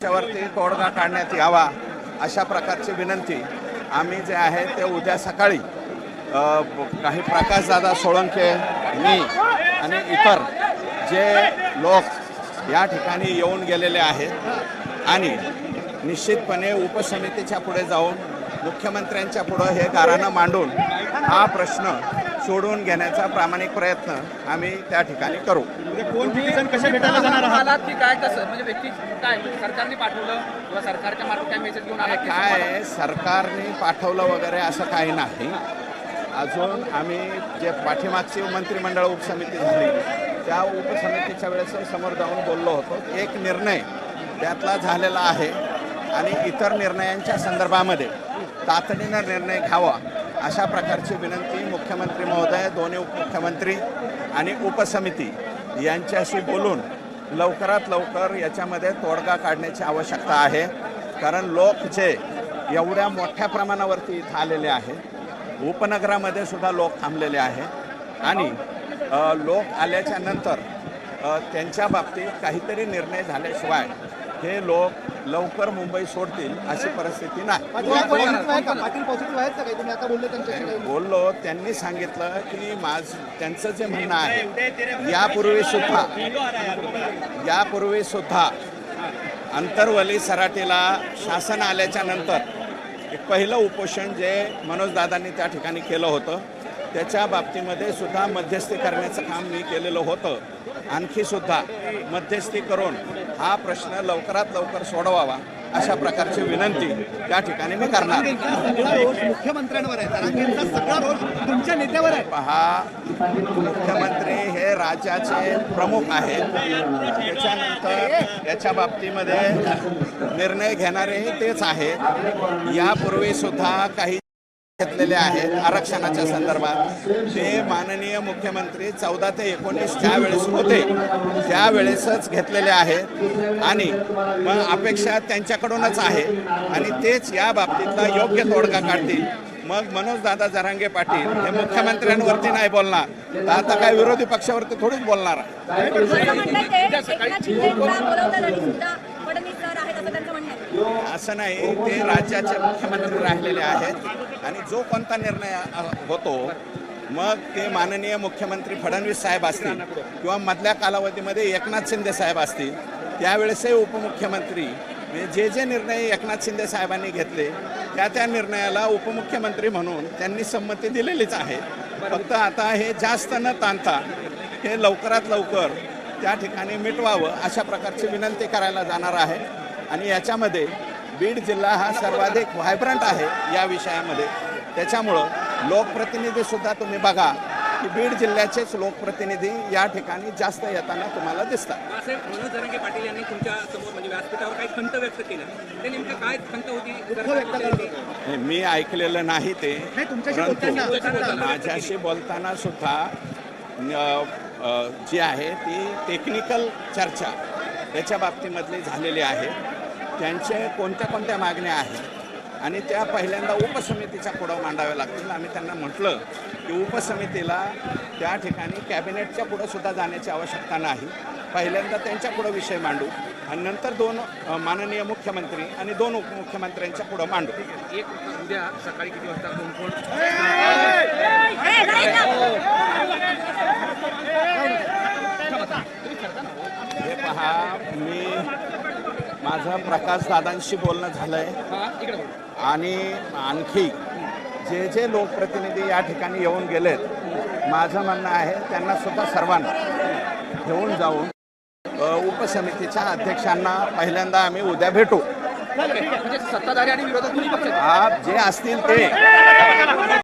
त्याच्यावरती तोडगा काढण्यात यावा अशा प्रकारची विनंती. आम्ही जे आहे ते उद्या सकाळी काही प्रकाशदादा सोळंके मी आणि इतर जे लोक या ठिकाणी येऊन गेलेले आहेत आणि निश्चितपणे उपसमितीच्या पुढे जाऊन मुख्यमंत्र्यांच्या पुढं हे गारानं मांडून हा प्रश्न सोडवून घेण्याचा प्रामाणिक प्रयत्न आम्ही त्या ठिकाणी करू. कोण किती जण कसे भेटायला जाणार आहात? आलात की काय कसं? म्हणजे व्यक्ती काय सरकारने पाठवलं किंवा सरकारच्या मार्फत काय मेसेज घेऊन आला काय आहे, सरकारने पाठवलं वगैरे असं काही नाही. अजून आम्ही जे पाठीमागची मंत्रिमंडळ उपसमिती झाली त्या उपसमितीच्या वेळेस समोर जाऊन बोललो होतो. एक निर्णय त्यातला झालेला आहे आणि इतर निर्णयांच्या संदर्भामध्ये तातडीनं निर्णय घ्यावा अशा प्रकारची विनंती मुख्यमंत्री महोदय दोन्ही उपमुख्यमंत्री आणि उपसमिती यांच्याशी बोलून लवकरात लवकर याच्यामध्ये तोडगा काढण्याची आवश्यकता आहे. कारण लोक जे एवढ्या मोठ्या प्रमाणावरती इथं आलेले आहे उपनगरामध्ये सुद्धा लोक थांबलेले आहे. आणि लोक आल्याच्यानंतर त्यांच्या बाबतीत काहीतरी निर्णय झाल्याशिवाय हे लोक लवकर मुंबई सोडतील अशी परिस्थिती नाही. बोलले त्यांनी सांगितलं की माझ त्यांचं जे म्हणणं आहे यापूर्वी सुद्धा यापूर्वी सुद्धा अंतरवली सराटीला शासन आल्याच्यानंतर एक पहिलं उपोषण जे मनोजदादांनी त्या ठिकाणी केलं होतं त्याच्या बाबतीमध्ये सुद्धा मध्यस्थी करण्याचं काम मी केलेलं होतं. आणखी सुद्धा मध्यस्थी करून हा प्रश्न लवकरात लवकर सोडवावा अशा प्रकारची विनंती त्या ठिकाणी मी करणार. मुख्यमंत्र्यांवर आहे तुमच्या आहे पहा मुख्यमंत्री हे राज्याचे प्रमुख आहेत. त्याच्यानंतर याच्या बाबतीमध्ये निर्णय घेणारेही तेच आहेत. यापूर्वी सुद्धा काही घेतलेले आहेत आरक्षणाच्या संदर्भात. ते माननीय मुख्यमंत्री चौदा ते एकोणीस ज्यावेळेस होते त्यावेळेसच घेतलेले आहेत. आणि मग अपेक्षा त्यांच्याकडूनच आहे. आणि तेच या बाबतीतला योग्य तोडगा काढतील. मग मनोज दादा जरांगे पाटील हे मुख्यमंत्र्यांवरती नाही बोलणार. तर आता काय विरोधी पक्षावरती थोडीच बोलणार. आहे असं नाही ते राज्याचे मुख्यमंत्री राहिलेले आहेत. आणि जो कोणता निर्णय होतो मग ते माननीय मुख्यमंत्री फडणवीस साहेब असतील किंवा मधल्या कालावधीमध्ये एकनाथ शिंदे साहेब असतील त्यावेळेसही उपमुख्यमंत्री म्हणजे जे जे निर्णय एकनाथ शिंदे साहेबांनी घेतले त्या त्या निर्णयाला उपमुख्यमंत्री म्हणून त्यांनी संमती दिलेलीच आहे. फक्त आता हे जास्त न ताणता हे लवकरात लवकर त्या ठिकाणी मिटवावं अशा प्रकारची विनंती करायला जाणार आहे. आणि याच्यामध्ये बीड जिल्हा हा सर्वाधिक व्हायब्रंट आहे या विषयामध्ये. त्याच्यामुळं लोकप्रतिनिधीसुद्धा तुम्ही बघा की बीड जिल्ह्याचेच लोकप्रतिनिधी या ठिकाणी जास्त येताना तुम्हाला दिसतात. असे मनोज जरांगे पाटील यांनी तुमच्यासमोर म्हणजे व्यासपीठावर काही खंत व्यक्त केलं ते नेमकं काय खंत होती? व्यक्त करत. मी ऐकलेलं नाही ते परंतु माझ्याशी बोलताना सुद्धा जी आहे ती टेक्निकल चर्चा याच्या बाबतीमधली झालेली आहे. त्यांचे कोणत्या कोणत्या मागण्या आहेत? आणि त्या पहिल्यांदा उपसमितीच्या पुढं मांडाव्या लागतील. आम्ही त्यांना म्हटलं की उपसमितीला त्या ठिकाणी कॅबिनेटच्या पुढं सुद्धा जाण्याची आवश्यकता नाही. पहिल्यांदा त्यांच्या पुढं विषय मांडू आणि नंतर दोन माननीय मुख्यमंत्री आणि दोन उपमुख्यमंत्र्यांच्या पुढं मांडू. एक उद्या सकाळी किती वाजता कोण कोण? हे पहा मी माझं प्रकाश दादांशी बोलणं झालंय. हा इकडे बोल. आणि आणखी जे जे लोकप्रतिनिधी या ठिकाणी येऊन गेलेत माझं म्हणणं आहे त्यांना सुद्धा सर्वांना घेऊन जाऊन उपसमितीच्या अध्यक्षांना पहिल्यांदा आम्ही उद्या भेटू. म्हणजे सत्ताधारी आणि विरोधक जे असतील ते.